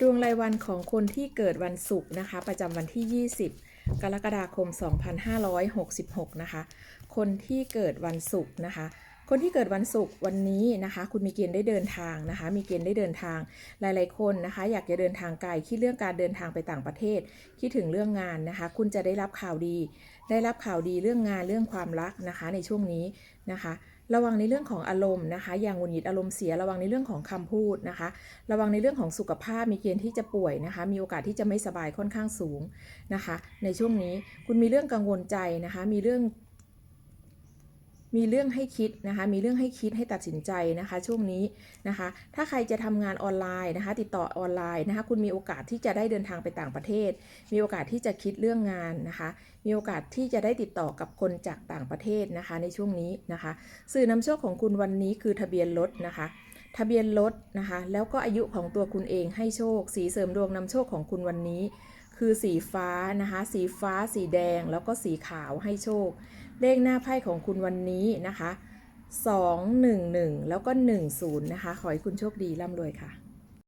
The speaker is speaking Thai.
ดวงรายวันของคนที่เกิดวันศุกร์นะคะ ประจำวันที่ 20 กรกฎาคม 2566 นะคะ คนที่เกิดวันศุกร์นะคะ คนที่เกิดวันศุกร์วันนี้นะคะ คุณมีเกณฑ์ได้เดินทางนะคะ มีเกณฑ์ได้เดินทางหลาย ๆ คนนะคะ อยากจะเดินทางไกลคิดเรื่องการเดินทางไปต่างประเทศ คิดถึงเรื่องงานนะคะ คุณจะได้รับข่าวดี ได้รับข่าวดีเรื่องงานเรื่องความรักนะคะ ในช่วงนี้นะคะระวังในเรื่องของอารมณ์นะคะ อย่างหงุดหงิดอารมณ์เสีย ระวังในเรื่องของคำพูดนะคะ ระวังในเรื่องของสุขภาพ มีเกณฑ์ที่จะป่วยนะคะ มีโอกาสที่จะไม่สบายค่อนข้างสูงนะคะ ในช่วงนี้คุณมีเรื่องกังวลใจนะคะ มีเรื่อง มีเรื่องให้คิดนะคะ มีเรื่องให้คิดให้ตัดสินใจนะคะ ช่วงนี้นะคะ ถ้าใครจะทำงานออนไลน์นะคะ ติดต่อออนไลน์นะคะ คุณมีโอกาสที่จะได้เดินทางไปต่างประเทศ มีโอกาสที่จะคิดเรื่องงานนะคะ มีโอกาสที่จะได้ติดต่อกับคนจากต่างประเทศนะคะ ในช่วงนี้นะคะ สื่อนำโชคของคุณวันนี้คือทะเบียนรถนะคะ ทะเบียนรถนะคะ แล้วก็อายุของตัวคุณเองให้โชค สีเสริมดวงนำโชคของคุณวันนี้ คือสีฟ้านะคะ สีฟ้า สีแดง แล้วก็สีขาวให้โชค เลขหน้าไพ่ของคุณวันนี้นะคะ 211 แล้วก็ 10 นะคะ ขอให้คุณโชคดีร่ำรวยค่ะ